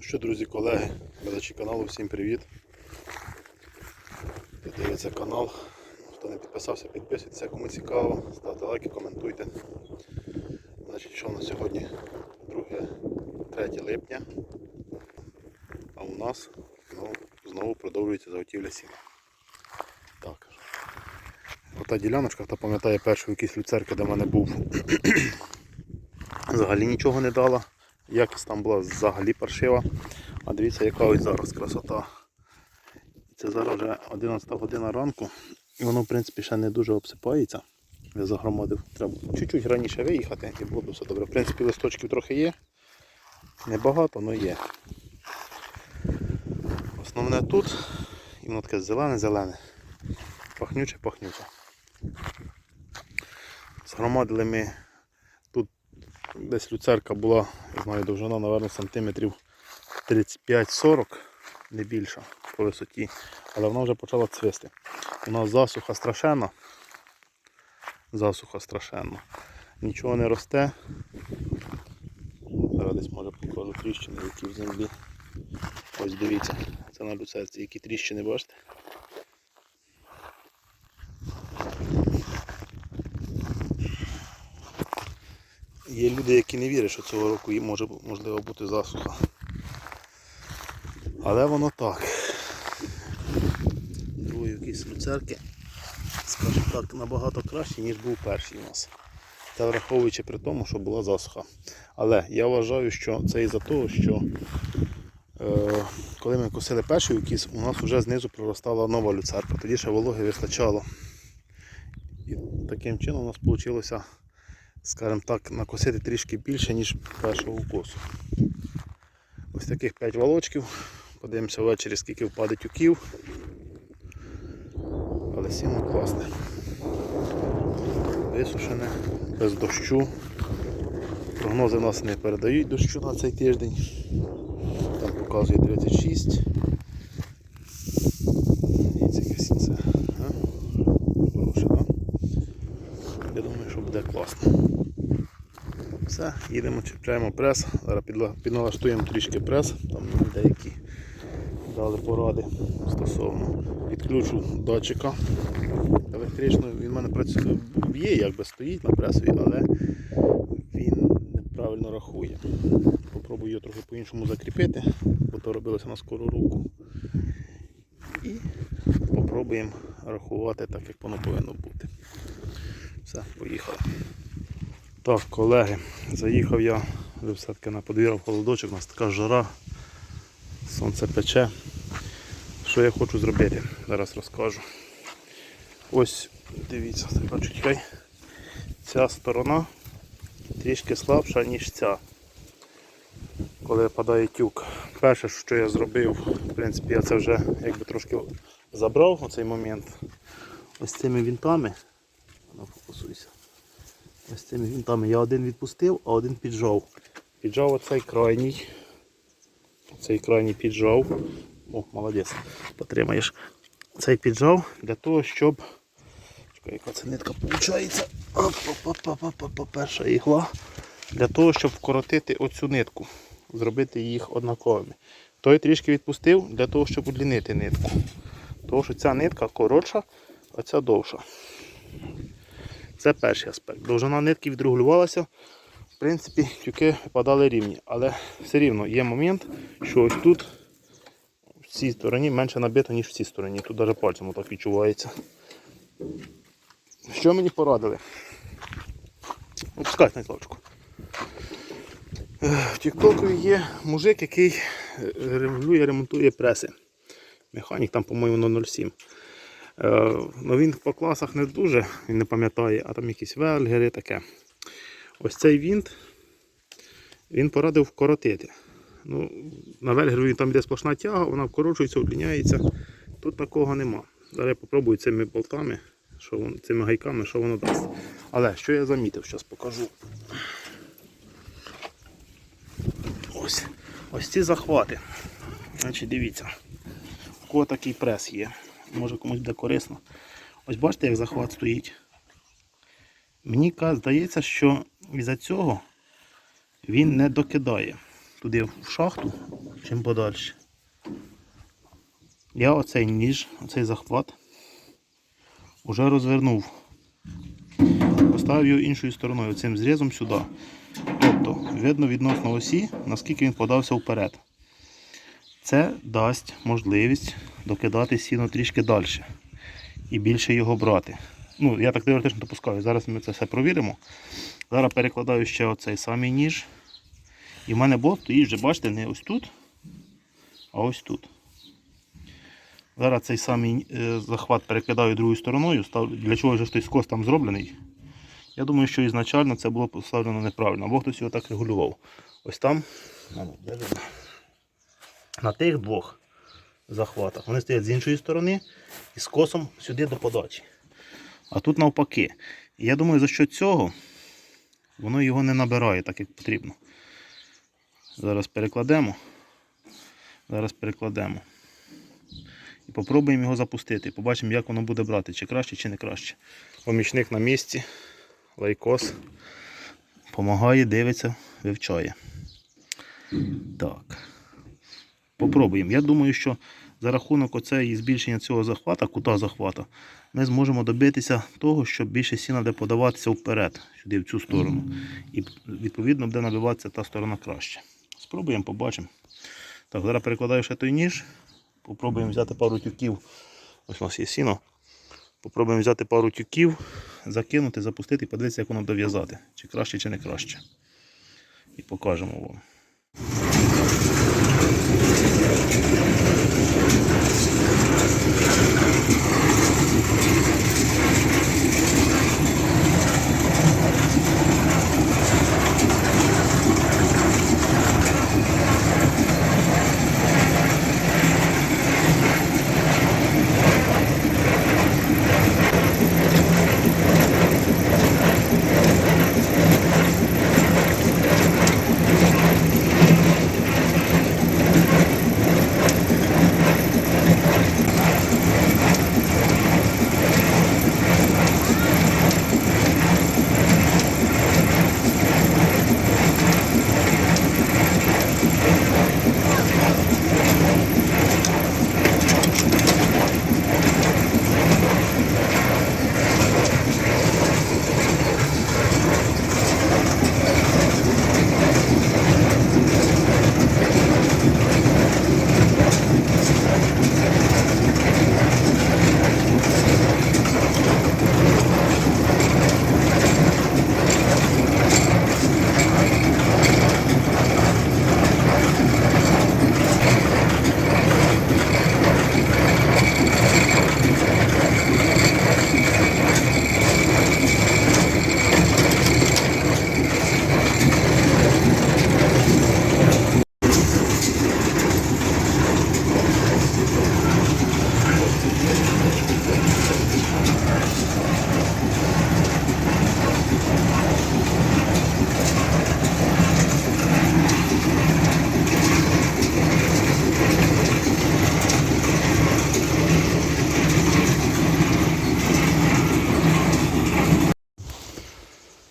Що, друзі, колеги, глядачі каналу, всім привіт. Хто дивиться канал, хто не підписався, підписуйтесь, кому цікаво, ставте лайки, коментуйте. Значить, що на сьогодні 2 3 липня, а у нас знову, знову продовжується заготівля сіна. Так. Ота діляночка, хто пам'ятає першу якісь люцерки, де в мене був, взагалі нічого не дала. Якість там була взагалі паршива. А дивіться, яка ось зараз красота. Це зараз вже 11 година ранку. І воно, в принципі, ще не дуже обсипається. Я загромадив. Треба чуть-чуть раніше виїхати і було б все добре. В принципі, листочків трохи є. Небагато, але є. Основне тут, і воно таке зелене-зелене. Пахнюче, пахнюче. Згромадили ми десь люцерка була, я знаю, довжина, мабуть, сантиметрів 35-40, не більше по висоті, але вона вже почала цвісти. У нас засуха страшенна. Засуха страшенна. Нічого не росте. Зараз десь може покажу тріщини, які в землі. Ось дивіться, це на люцерці, які тріщини, бачите? Є люди, які не вірять, що цього року їм може можливо бути засуха. Але воно так. Другий якісь люцерки, скажімо так, набагато краще, ніж був перший у нас. Це враховуючи при тому, що була засуха. Але я вважаю, що це із-за того, що е, коли ми косили перший укіс, у нас вже знизу проростала нова люцерка. Тоді ще вологи вистачало. І таким чином у нас вийшло скажімо так, накосити трішки більше, ніж першого укосу. Ось таких 5 волочків. Подивимося ввечері, скільки впаде тюків. Але сіно класне. Висушене, без дощу. Прогнози нас не передають дощу на цей тиждень. Там показує 36. Дивіться, яке сінце. а? Хороше, да? Я думаю, що буде класно. Все, їдемо, чіпляємо прес. Зараз підналаштуємо трішки прес, там деякі дали поради стосовно. Підключу датчика електричного. Він в мене працює, є, якби стоїть на пресові, але він неправильно рахує. Попробую його трохи по-іншому закріпити, бо то робилося на скору руку. І попробуємо рахувати так, як воно повинно бути. Все, поїхали. Так, колеги, заїхав я вже все-таки на подвір'я в холодочок, у нас така жара, сонце пече. Що я хочу зробити? Зараз розкажу. Ось, дивіться, чекай. Ця сторона трішки слабша, ніж ця. Коли падає тюк. Перше, що я зробив, в принципі, я це вже якби трошки забрав у цей момент. Ось цими вінтами. Ну, фокусуйся. Ось цими вінтами я один відпустив, а один піджав. Піджав оцей крайній. Цей крайній піджав. О, молодець. Потримаєш. Цей піджав для того, щоб... Чекай, яка це нитка виходить. Перша ігла. Для того, щоб вкоротити оцю нитку. Зробити їх однаковими. Той трішки відпустив для того, щоб удлінити нитку. Тому що ця нитка коротша, а ця довша. Це перший аспект. Довжина нитки відрегулювалася. В принципі, тюки випадали рівні. Але все рівно є момент, що ось тут в цій стороні менше набито, ніж в цій стороні. Тут навіть пальцем так відчувається. Що мені порадили? Опускай на лавочку. В Тіктоку є мужик, який е, регулює, ремонтує преси. Механік там, по-моєму, 007. Е, Ну він по класах не дуже, він не пам'ятає, а там якісь вельгери таке. Ось цей вінт він порадив вкоротити. Ну, На вельгеру там йде сплошна тяга, вона вкорочується, удлиняється. Тут такого нема. Зараз я попробую цими болтами, що воно, цими гайками, що воно дасть. Але що я замітив, зараз покажу. Ось ось ці захвати. Значить, дивіться, у кого такий прес є може комусь буде корисно. Ось бачите, як захват стоїть. Мені здається, що із-за цього він не докидає туди в шахту. чим подальше. Я оцей ніж, оцей захват уже розвернув. Поставив його іншою стороною, цим зрізом сюди. Тобто, видно відносно осі, наскільки він подався вперед. Це дасть можливість докидати сіно трішки далі і більше його брати. Ну, я так теоретично допускаю. Зараз ми це все провіримо. Зараз перекладаю ще оцей самий ніж. І в мене болт стоїть вже, бачите, не ось тут, а ось тут. Зараз цей самий е, захват перекидаю другою стороною. Для чого ж той скос там зроблений? Я думаю, що ізначально це було поставлено неправильно, або хтось його так регулював. Ось там. а ну, де видно? На тих двох захватах. Вони стоять з іншої сторони і з косом сюди до подачі. А тут навпаки. Я думаю, за що цього воно його не набирає так, як потрібно. Зараз перекладемо. Зараз перекладемо. І попробуємо його запустити. Побачимо, як воно буде брати, чи краще, чи не краще. Помічник на місці, лайкос. Помагає, дивиться, вивчає. Так. Попробуємо. Я думаю, що за рахунок оцеї збільшення цього захвата, кута захвата, ми зможемо добитися того, що більше сіна буде подаватися вперед, сюди, в цю сторону. І відповідно буде набиватися та сторона краще. Спробуємо, побачимо. Так, зараз перекладаю ще той ніж. Попробуємо взяти пару тюків. Ось у нас є сіно. Попробуємо взяти пару тюків, закинути, запустити і подивитися, як воно дов'язати. Чи краще, чи не краще. І покажемо вам. Thank you.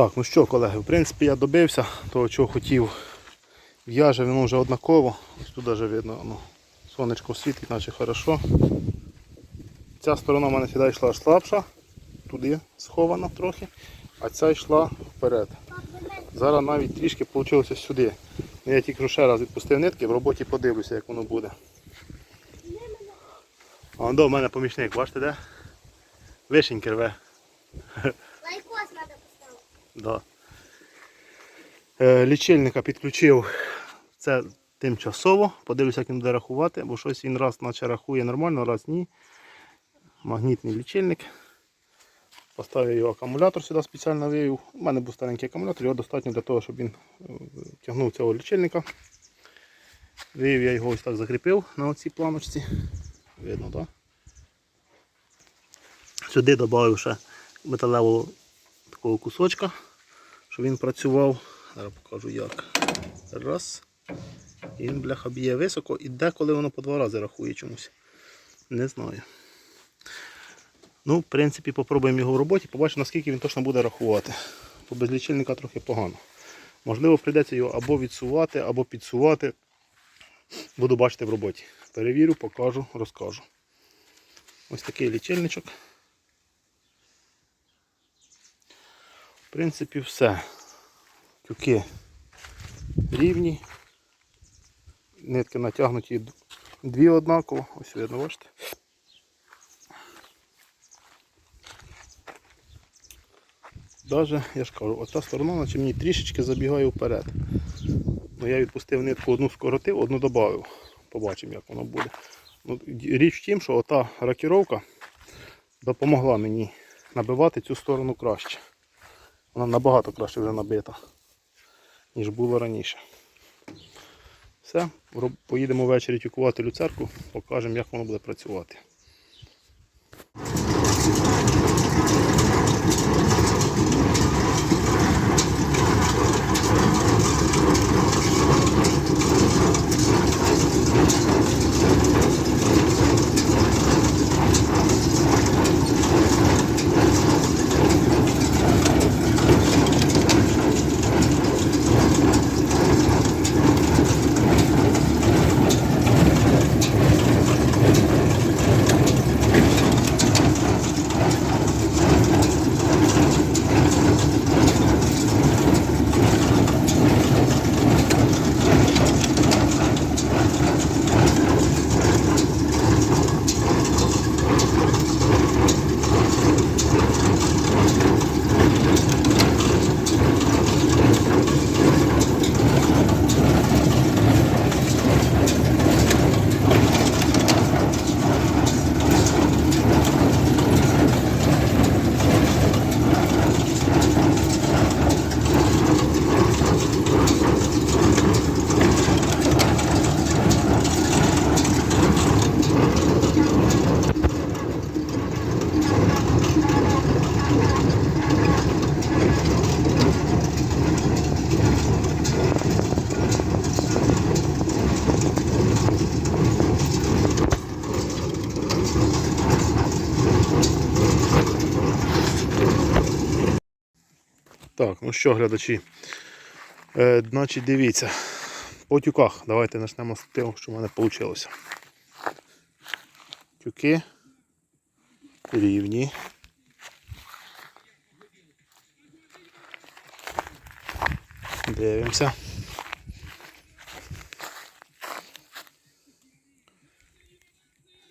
Так, ну що, колеги, в принципі, я добився того, чого хотів. В'яже воно вже однаково. Ось тут навіть видно, ну, сонечко світить, наче хорошо. Ця сторона в мене сюди йшла слабша, туди схована трохи, а ця йшла вперед. Зараз навіть трішки вийшло сюди. Ну, Я тільки ще раз відпустив нитки, в роботі подивлюся, як воно буде. А до в мене помічник, бачите де? Вишеньки рве. Да. Е, лічильника підключив це тимчасово. Подивлюся, як він буде рахувати, бо щось він раз наче рахує нормально, раз ні. Магнітний лічильник. Поставив його акумулятор сюди спеціально вивів. У мене був старенький акумулятор, його достатньо для того, щоб він е, тягнув цього лічильника. Вивів я його ось так закріпив на оцій планочці. Видно, так? Сюди додав ще металевого такого кусочка, щоб він працював. Зараз покажу як. Раз. Він, бляха, б'є високо і деколи воно по два рази рахує чомусь. Не знаю. Ну, в принципі, попробуємо його в роботі, побачимо, наскільки він точно буде рахувати. Бо без лічильника трохи погано. Можливо, прийдеться його або відсувати, або підсувати. буду бачити в роботі. Перевірю, покажу, розкажу. Ось такий лічильничок. В принципі, все. Тюки рівні. Нитки натягнуті дві однаково. Ось видно, бачите. Даже, я ж кажу, оця сторона, наче мені трішечки забігає вперед. Ну, я відпустив нитку, одну скоротив, одну додав. Побачимо, як воно буде. Ну, річ в тім, що ота рокіровка допомогла мені набивати цю сторону краще. Вона набагато краще вже набита, ніж було раніше. Все, поїдемо ввечері тюкувати люцерку, покажемо, як воно буде працювати. Так, ну що, глядачі. Е, значить, дивіться. По тюках. Давайте почнемо з того, що в мене вийшло. Тюки рівні. Дивимося.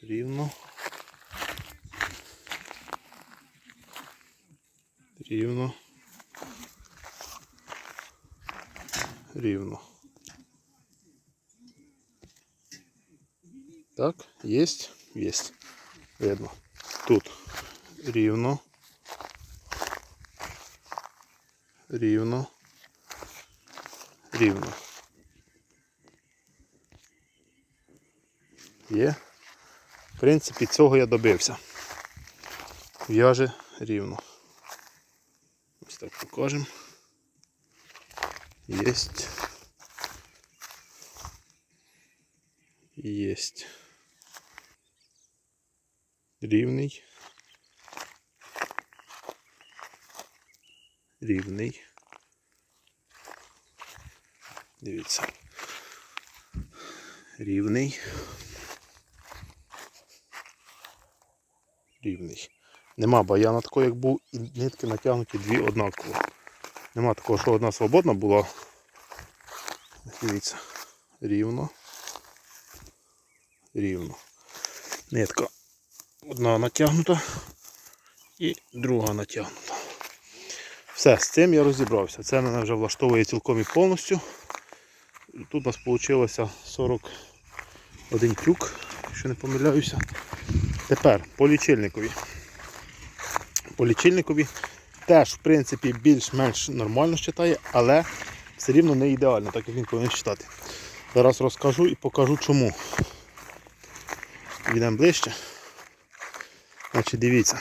Рівно. Рівно. Рівно. Так, есть, есть. Видно. Тут рівно. Рівно. Рівно. Є. В принципі, цього я добився. В'яже рівно. Ось так покажемо. Есть. Есть. Рівний. Рівний. Дивіться. Рівний. Рівний. Нема баяна такого, як був, і нитки натягнуті дві однаково. Нема такого, що одна свободна була. Дивіться. Рівно. Рівно. Нитка одна натягнута і друга натягнута. Все, з цим я розібрався. Це мене вже влаштовує цілком і повністю. Тут у нас вийшло 41 тюк, якщо не помиляюся. Тепер по лічильникові. По лічильникові теж, в принципі, більш-менш нормально читає, але все рівно не ідеально, так як він повинен читати. Зараз розкажу і покажу чому. Йдемо ближче. Значить, дивіться.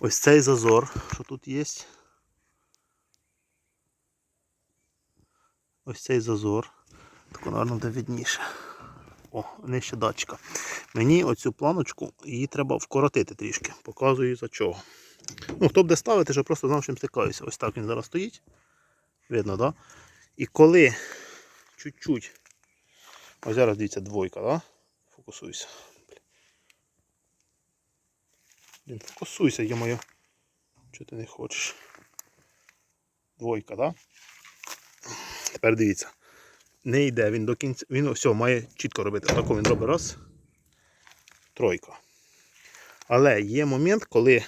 Ось цей зазор, що тут є. Ось цей зазор. Так, напевно, буде видніше. О, нижче датчика. Мені оцю планочку її треба вкоротити трішки. Показую за чого. Ну, хто буде ставити, щоб просто знав, чим стикаюся. Ось так він зараз стоїть. Видно, так? Да? І коли чуть-чуть Ось зараз дивіться двойка, да? Фокусуйся. Блін, фокусуйся, є моє. Чого ти не хочеш? Двойка, да? Тепер дивіться. Не йде він до кінця. Він все має чітко робити. Отако він робить раз. Тройка. Але є момент, коли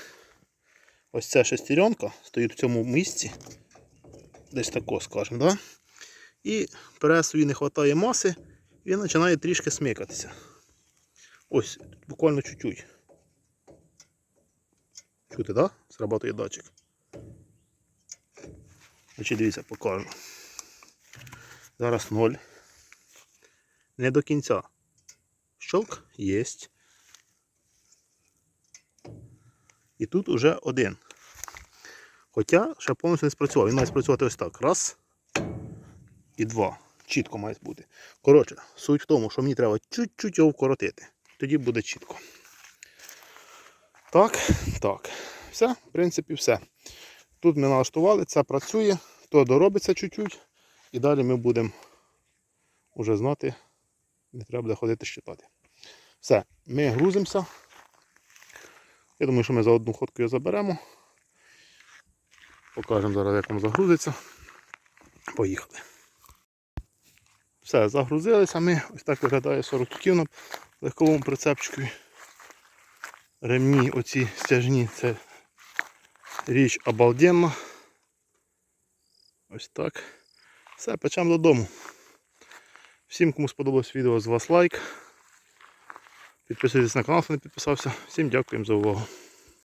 ось ця шестеренка стоїть в цьому місці. Десь тако, скажемо, да? І пресові не вистачає маси, він починає трішки смикатися. Ось, буквально чуть-чуть. Чути, да? Срабатує датчик. Значить, дивіться, покажу. Зараз ноль. Не до кінця. Щелк єсть. І тут уже один. Хоча ще повністю не спрацював. Він має спрацювати ось так. Раз. І два. Чітко має бути. Коротше, суть в тому, що мені треба чуть-чуть його вкоротити. Тоді буде чітко. Так, так. Все, в принципі, все. Тут ми налаштували, це працює, то доробиться чуть-чуть. І далі ми будемо вже знати, не треба буде ходити щитати. Все, ми грузимося. Я думаю, що ми за одну ходку його заберемо. Покажемо зараз, як вам загрузиться. Поїхали. Все, загрузилися ми. Ось так виглядає 40 тюків легковому прицепчику. Ремні оці стяжні це річ обалденна. Ось так. Все, печемо додому. Всім, кому сподобалось відео, з вас лайк. Підписуйтесь на канал, хто не підписався. Всім дякуємо за увагу.